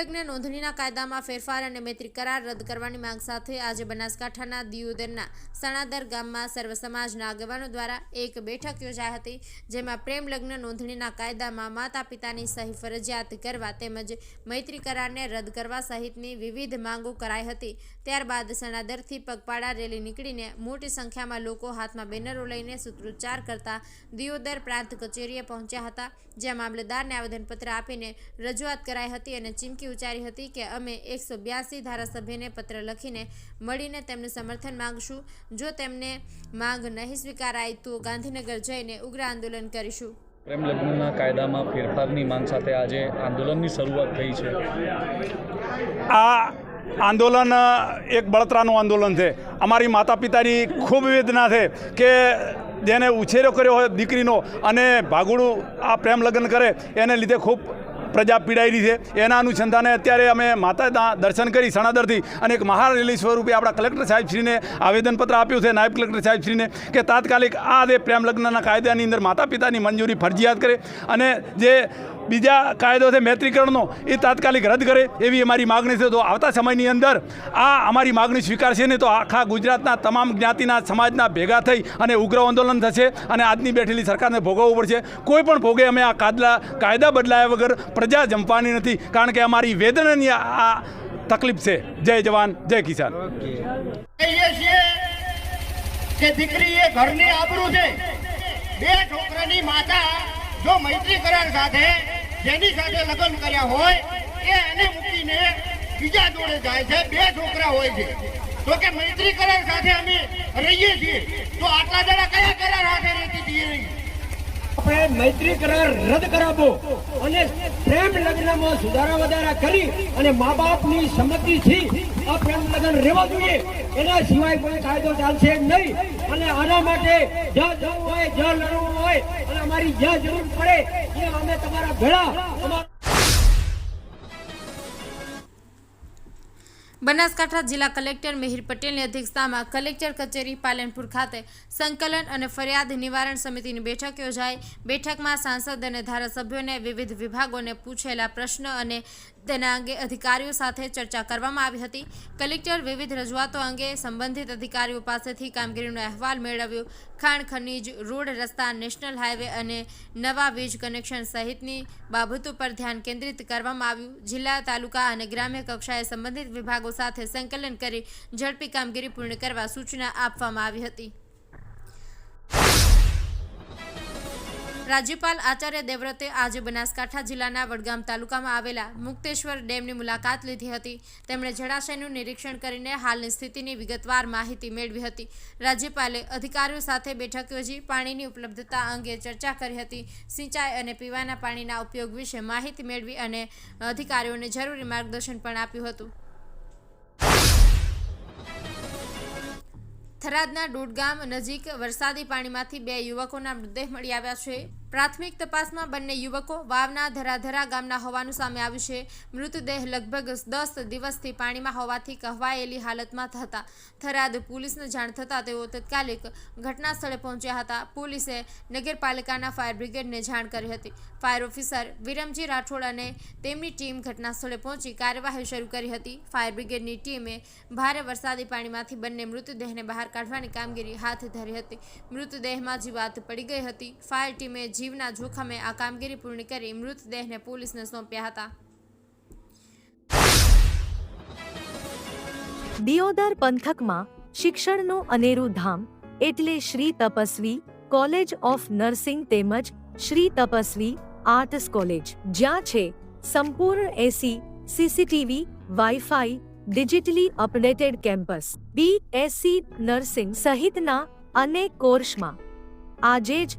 લગ્ન, નોંધણીના કાયદામાં ફેરફાર અને મૈત્રી કરાર રદ કરવાની માંગ સાથે આજે બનાસકાંઠાના દિયોદરના સણાદર ગામમાં સર્વ સમાજના આગેવાનો દ્વારા એક બેઠક યોજાઈ હતી, જેમાં પ્રેમ લગ્ન, નોંધણીના કાયદામાં માતા પિતાની સહી ફરજિયાત કરવા તેમજ મૈત્રી કરારને રદ કરવા સહિતની વિવિધ માંગો કરાઈ હતી. ત્યારબાદ સણાદરથી પગપાળા રેલી નીકળીને મોટી સંખ્યામાં લોકો હાથમાં બેનરો લઈને સૂત્રોચ્ચાર કરતા દિયોદર પ્રાંત કચેરીએ પહોંચ્યા હતા, જ્યાં મામલતદારને આવેદનપત્ર આપીને રજૂઆત કરાઈ હતી અને ચીમકી ઉચ્ચારી હતી કે અમે એકસો બ્યાસી ધારાસભ્યને પત્ર લખીને મળીને તેમનું સમર્થન માંગશું. જો તેમને માંગ નહીં સ્વીકારાય તો ગાંધીનગર જઈને ઉગ્ર આંદોલન કરીશું. પ્રેમ લગ્નના કાયદામાં ફેરફારની માંગ સાથે આજે આંદોલનની શરૂઆત થઈ છે. આ આંદોલન એક બળતરાનું આંદોલન છે. અમારી માતા પિતાની ખૂબ વેદના છે કે જેને ઉછેરો કર્યો હોય દીકરીનો અને ભાગુડું આ પ્રેમ લગ્ન કરે એને લીધે ખૂબ પ્રજા પીડાયેલી છે. એના અનુસંધાને અત્યારે અમે માતા દર્શન કરી સણાદરથી અને એક મહારેલી સ્વરૂપે આપણા કલેક્ટર સાહેબશ્રીને આવેદનપત્ર આપ્યું છે. નાયબ કલેક્ટર સાહેબશ્રીને કે તાત્કાલિક આ જે પ્રેમ લગ્નના કાયદાની અંદર માતા પિતાની મંજૂરી ફરજિયાત કરે અને જે બીજા કાયદો છે, મૈત્રીકરણનો, એ તાત્કાલિક રદ કરે એવી અમારી માગણી છે. તો આવતા સમયની અંદર આ અમારી માગણી સ્વીકારશે ને તો આખા ગુજરાતના તમામ જ્ઞાતિના સમાજના ભેગા થઈ અને ઉગ્ર આંદોલન થશે અને આજની બેઠેલી સરકારને ભોગવવું પડશે. કોઈ પણ ભોગે અમે આ કાદલા, કાયદા બદલાયા વગર પ્રજા જંપવાની નથી. કારણ કે અમારી વેદનાની આ તકલીફ છે. જય જવાન, જય કિસાન. દીકરી એ ઘરની આબરૂ છે. બે છોકરાની માતા જો મૈત્રીકરણ સાથે જેની સાથે લગ્ન કર્યા હોય, એ એને મૂકીને બીજા જોડે જાય છે. બે છોકરા હોય છે. તો કે મૈત્રી કરાર સાથે અમે રહીએ છીએ, તો આટલા જણા કયા કરાર સાથે રહેતી હતી એ? આપણે મૈત્રી કરાર રદ કરાવો અને પ્રેમ લગ્નમાં સુધારા વધારા કરી અને મા બાપની સંમતિથી આ પ્રેમ લગ્ન રહેવા જોઈએ. એના સિવાય કોઈ કાયદો ચાલશે નહીં. અને આના માટે જવું હોય, જ્યાં લડવું હોય અને અમારી જ્યાં જરૂર પડે. ત્યાં અમે તમારા ભેળા. બનાસકાંઠા જિલ્લા કલેક્ટર મિહિર પટેલની અધ્યક્ષતામાં કલેક્ટર કચેરી પાલનપુર ખાતે સંકલન અને ફરિયાદ નિવારણ સમિતિની બેઠક યોજાઈ. બેઠકમાં સાંસદ અને ધારાસભ્યોને વિવિધ વિભાગોને પૂછેલા પ્રશ્ન અને તેના અંગે અધિકારીઓ સાથે ચર્ચા કરવામાં આવી હતી. કલેક્ટર વિવિધ રજૂઆતો અંગે સંબંધિત અધિકારીઓ પાસેથી કામગીરીનો અહેવાલ મેળવ્યો. ખાણ ખનીજ, રોડ રસ્તા, નેશનલ હાઈવે અને નવા વીજ કનેક્શન સહિતની બાબતો પર ધ્યાન કેન્દ્રિત કરવામાં આવ્યું. જિલ્લા તાલુકા અને ગ્રામ્ય કક્ષાએ સંબંધિત વિભાગો સાથે સંકલન કરી ઝડપી કામગીરી પૂર્ણ કરવા સૂચના આપવામાં આવી હતી. રાજ્યપાલ આચાર્ય દેવવ્રતે આજે બનાસકાંઠા જિલ્લાના વડગામ તાલુકામાં આવેલા મુક્તેશ્વર ડેમની મુલાકાત લીધી હતી. તેમણે જળાશયનું નિરીક્ષણ કરીને હાલની સ્થિતિની વિગતવાર માહિતી મેળવી હતી. રાજ્યપાલે અધિકારીઓ સાથે બેઠક યોજી પાણીની ઉપલબ્ધતા અંગે ચર્ચા કરી હતી. સિંચાઈ અને પીવાના પાણીના ઉપયોગ વિશે માહિતી મેળવી અને અધિકારીઓને જરૂરી માર્ગદર્શન પણ આપ્યું હતું. થરાદના ડોડગામ નજીક વરસાદી પાણીમાંથી બે યુવકોના મૃતદેહ મળી આવ્યા છે. પ્રાથમિક તપાસમાં બંને યુવકો વાવના ધરાધરા ગામના હોવાનું સામે આવ્યું છે. મૃતદેહ લગભગ દસ દિવસથી પાણીમાં હોવાથી કહેવાયેલી હાલતમાં હતા. થરાદ પોલીસને જાણ થતાં તેઓ તાત્કાલિક ઘટના સ્થળે પહોંચ્યા હતા. પોલીસે નગરપાલિકાના ફાયર બ્રિગેડને જાણ કરી હતી. ફાયર ઓફિસર વિરમજી રાઠોડ અને તેમની ટીમ ઘટના સ્થળે પહોંચી કાર્યવાહી શરૂ કરી હતી. ફાયર બ્રિગેડની ટીમે ભારે વરસાદી પાણીમાંથી બંને મૃતદેહને બહાર કાઢવાની કામગીરી હાથ ધરી હતી. મૃતદેહમાં જીવાત પડી ગઈ હતી. ફાયર ટીમે જીવના જોખમે આ કામગીરી પૂર્ણ કરી મૃતદેહને પોલીસને સોંપ્યા હતા. દિયોદર પંથકમાં શિક્ષણનું અનેરું ધામ એટલે Shri Tapasvi college of nursing તેમજ શ્રી તપસ્વી આર્ટસ કોલેજ, જ્યાં છે સંપૂર્ણ AC CCTV wifi digitally updated campus B SC nursing સહિતના અનેક કોર્સમાં. આજે જ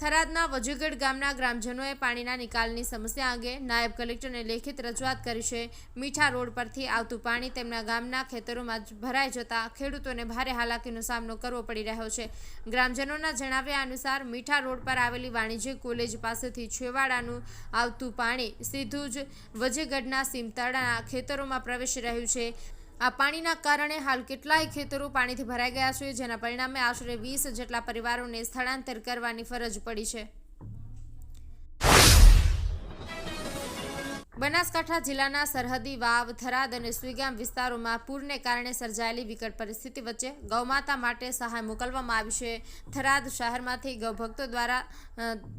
થરાદના વજુગઢ ગામના ગ્રામજનોએ પાણીના નિકાલની સમસ્યા અંગે નાયબ કલેક્ટરને લેખિત રજૂઆત કરી છે. મીઠા રોડ પરથી આવતું પાણી તેમના ગામના ખેતરોમાં ભરાઈ જતા ખેડૂતોને ભારે હાલાકીનો સામનો કરવો પડી રહ્યો છે. ગ્રામજનોના જણાવ્યા અનુસાર મીઠા રોડ પર આવેલી વાણિજ્ય કોલેજ પાસેથી છેવાડાનું આવતું પાણી સીધું જ વજેગઢના સીમતળાના ખેતરોમાં પ્રવેશી રહ્યું છે. આ પાણીના કારણે હાલ કેટલાય ખેતરો પાણીથી ભરાઈ ગયા છે, જેના પરિણામે આશરે વીસ જેટલા પરિવારોને સ્થળાંતર કરવાની ફરજ પડી છે. બનાસકાંઠા જિલ્લાના સરહદી વાવ, થરાદ અને સુઈગામ વિસ્તારોમાં પૂરને કારણે સર્જાયેલી વિકટ પરિસ્થિતિ વચ્ચે ગૌમાતા માટે સહાય મોકલવામાં આવી છે. થરાદ શહેરમાંથી ગૌભક્તો દ્વારા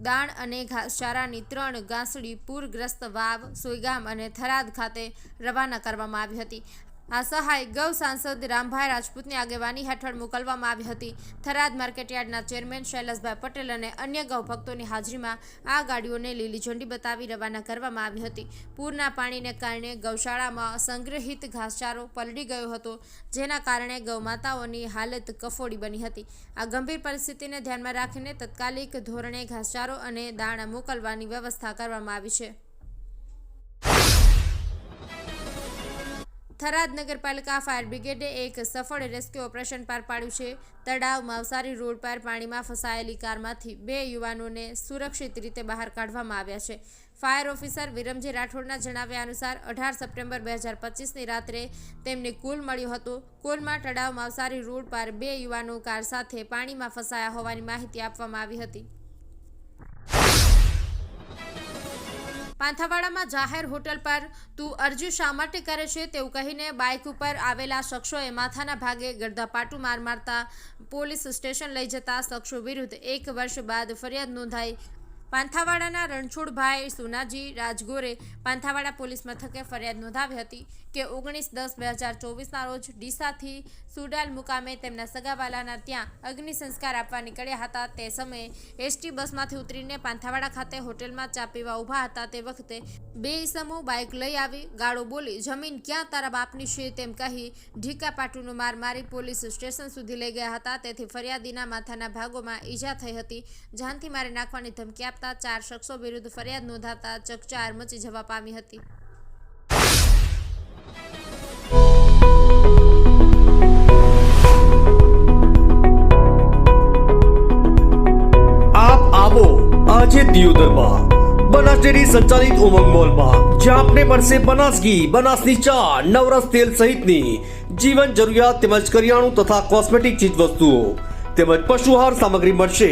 દાણ અને ઘાસચારાની ત્રણ ગાંસડી પૂરગ્રસ્ત વાવ, સુઈગામ અને થરાદ ખાતે રવાના કરવામાં આવી હતી. આ સહાય ગૌ સાંસદ રામભાઈ રાજપૂતની આગેવાની હેઠળ મોકલવામાં આવી હતી. થરાદ માર્કેટયાર્ડના ચેરમેન શૈલેષભાઈ પટેલ અને અન્ય ગૌ ભક્તોની હાજરીમાં આ ગાડીઓને લીલી ઝંડી બતાવી રવાના કરવામાં આવી હતી. પૂરના પાણીને કારણે ગૌશાળામાં સંગ્રહિત ઘાસચારો પલળી ગયો હતો, જેના કારણે ગૌમાતાઓની હાલત કફોડી બની હતી. આ ગંભીર પરિસ્થિતિને ધ્યાનમાં રાખીને તત્કાલિક ધોરણે ઘાસચારો અને દાણા મોકલવાની વ્યવસ્થા કરવામાં આવી છે. થરાદ નગરપાલિકા ફાયર બ્રિગેડે એક સફળ રેસ્ક્યુ ઓપરેશન પાર પાડ્યું છે. તળાવ માવસારી રોડ પર પાણીમાં ફસાયેલી કારમાંથી બે યુવાનોને સુરક્ષિત રીતે બહાર કાઢવામાં આવ્યા છે. ફાયર ઓફિસર વિરમજી રાઠોડના જણાવ્યા અનુસાર, અઢાર સપ્ટેમ્બર બે હજાર પચીસની રાત્રે તેમને કુલ મળ્યો હતો. કુલમાં તળાવ માવસારી રોડ પર બે યુવાનો કાર સાથે પાણીમાં ફસાયા હોવાની માહિતી આપવામાં આવી હતી. પાંથાવાડામાં જાહેર હોટલ પર તું અરજી શા માટે કરે છે તેવું કહીને બાઇક ઉપર આવેલા શખ્સોએ માથાના ભાગે ગરદાપાટું માર મારતા પોલીસ સ્ટેશન લઈ જતા શખ્સો વિરુદ્ધ એક વર્ષ બાદ ફરિયાદ નોંધાઈ પાંથાવાડાના રણછોડભાઈ સુનાજી રાજગોરે પાંથાવાડા પોલીસ મથકે ફરિયાદ નોંધાવી હતી કે ઓગણીસ દસ બે હજાર ચોવીસના રોજ ડીસાથી સુડાલ મુકામે તેમના સગાવાલાના ત્યાં અગ્નિ સંસ્કાર આપવા નીકળ્યા હતા. તે સમયે એસટી બસમાંથી ઉતરીને પાંથાવાડા ખાતે હોટેલમાં ચા પીવા ઊભા હતા. તે વખતે બે ઈસમો બાઇક લઈ આવી, ગાળો બોલી, જમીન ક્યાં તારા બાપની છે? તેમ કહી ઢીકા પાટુનો માર મારી પોલીસ સ્ટેશન સુધી લઈ ગયા હતા. તેથી ફરિયાદીના માથાના ભાગોમાં ઈજા થઈ હતી. જાનથી મારી નાખવાની ધમકી આપતા ચાર શખ્સો વિરુદ્ધ ફરિયાદ નોંધાતા ચકચાર મચી જવા પામી હતી. આપ આવો આજે દિયોદરમાં. બનાસ ડેરી સંચાલિત ઉમંગ મોલમાં, જ્યાં આપને મળશે બનાસ ઘી બનાસની ચા, નવરસ તેલ સહિતની જીવન જરૂરિયાત તેમજ કરિયાણું તથા કોસ્મેટિક ચીજ વસ્તુઓ તેમજ પશુહાર સામગ્રી મળશે.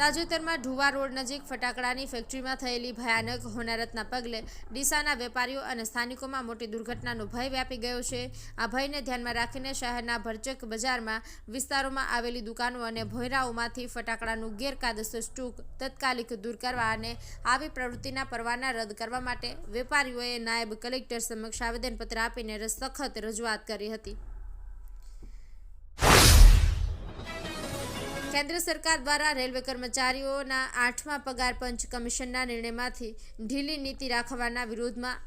તાજેતરમાં ઢુવા રોડ નજીક ફટાકડાની ફેક્ટરીમાં થયેલી ભયાનક હોનારતના પગલે ડીસાના વેપારીઓ અને સ્થાનિકોમાં મોટી દુર્ઘટનાનો ભય વ્યાપી ગયો છે. આ ભયને ધ્યાનમાં રાખીને શહેરના ભરચક બજારમાં વિસ્તારોમાં આવેલી દુકાનો અને ભોયરાઓમાંથી ફટાકડાનું ગેરકાયદેસર સ્ટોક તાત્કાલિક દૂર કરવા અને આવી પ્રવૃત્તિના પરવાના રદ કરવા માટે વેપારીઓએ નાયબ કલેક્ટર સમક્ષ આવેદનપત્ર આપીને સખત રજૂઆત કરી હતી. કેન્દ્ર સરકાર દ્વારા રેલવે કર્મચારીઓના આઠમા પગાર પંચ કમિશનના નિર્ણયમાંથી ઢીલી નીતિ રાખવાના વિરોધમાં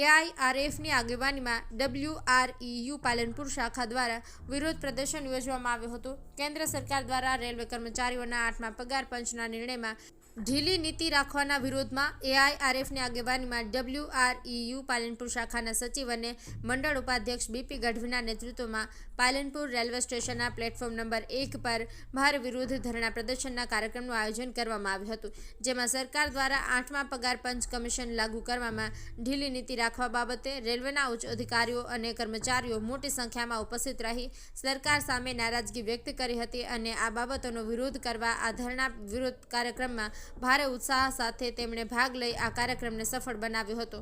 એઆઈઆરએફની આગેવાનીમાં ડબલ્યુઆરઈયુ પાલનપુર શાખા દ્વારા વિરોધ પ્રદર્શન યોજવામાં આવ્યું હતું. કેન્દ્ર સરકાર દ્વારા રેલવે કર્મચારીઓના આઠમા પગાર પંચના નિર્ણયમાં ઢીલી નીતિ રાખવાના વિરોધમાં એઆઈઆરએફની આગેવાનીમાં ડબલ્યુઆરઈયુ પાલનપુર શાખાના સચિવ અને મંડળ ઉપાધ્યક્ષ બીપી ગઢવીના નેતૃત્વમાં પાલનપુર રેલવે સ્ટેશનના પ્લેટફોર્મ નંબર એક પર ભાર વિરોધ ધરણા પ્રદર્શનના કાર્યક્રમનું આયોજન કરવામાં આવ્યું હતું, જેમાં સરકાર દ્વારા આઠમા પગાર પંચ કમિશન લાગુ કરવામાં ઢીલી નીતિ રાખવા બાબતે રેલવેના ઉચ્ચ અધિકારીઓ અને કર્મચારીઓ મોટી સંખ્યામાં ઉપસ્થિત રહી સરકાર સામે નારાજગી વ્યક્ત કરી હતી અને આ બાબતોનો વિરોધ કરવા આ ધરણા વિરોધ કાર્યક્રમમાં ભારે ઉત્સાહ સાથે તેમણે ભાગ લઈ આ કાર્યક્રમને સફળ બનાવ્યો હતો.